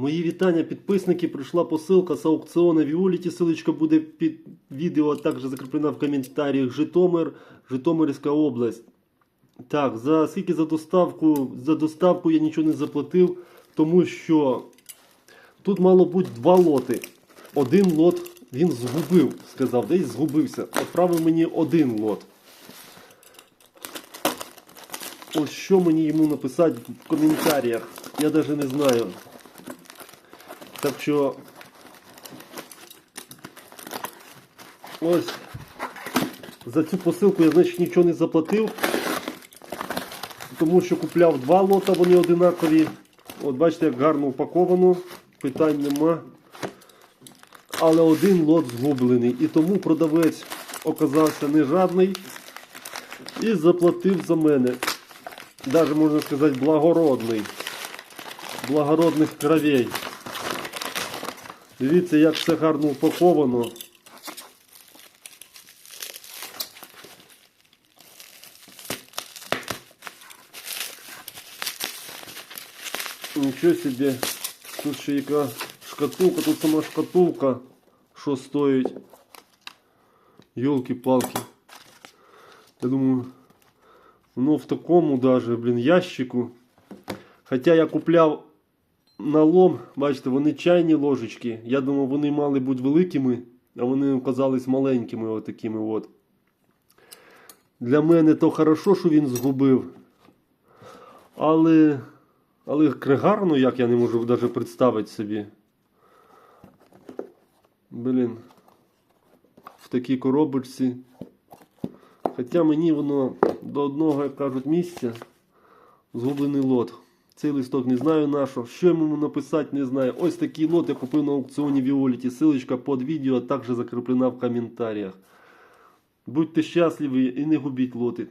Мої вітання, підписники. Прийшла посилка з аукціону Віоліті. Силочка буде під відео, а також закріплена в коментарях. Житомир, Житомирська область. Так, за скільки за доставку? За доставку я нічого не заплатив, тому що тут мало бути два лоти. Один лот він згубив, сказав, десь згубився. Отправив мені один лот. Ось що мені йому написати в коментарях. Я навіть не знаю. Так що ось за цю посилку я значить нічого не заплатив, тому що купляв два лота, вони одинакові. От бачите, як гарно упаковано, питань нема. Але один лот згублений. І тому продавець оказався не жадний і заплатив за мене. Даже можна сказати благородний. Благородних кровей. Дивіться, як все гарно упаковано. Нічого собі. Тут ще яка шкатулка, тут сама шкатулка, що стоїть. Йолки-палки. Я думаю, воно в такому даже, блін, ящику. Хоча я купляв на лом, бачите, вони чайні ложечки. Я думав, вони мали бути великими, а вони оказались маленькими отакими от. Для мене то хорошо, що він згубив. Але. Але гарно, як я не можу навіть представити собі. Блін. В такій коробочці. Хоча мені воно до одного, як кажуть, місця згублений лот. Цей листок не знаю на що. Йому написати, не знаю. Ось такий лот я купив на аукціоні Віоліті. Силочка під відео також закріплена в коментарях. Будьте щасливі і не губіть лоти.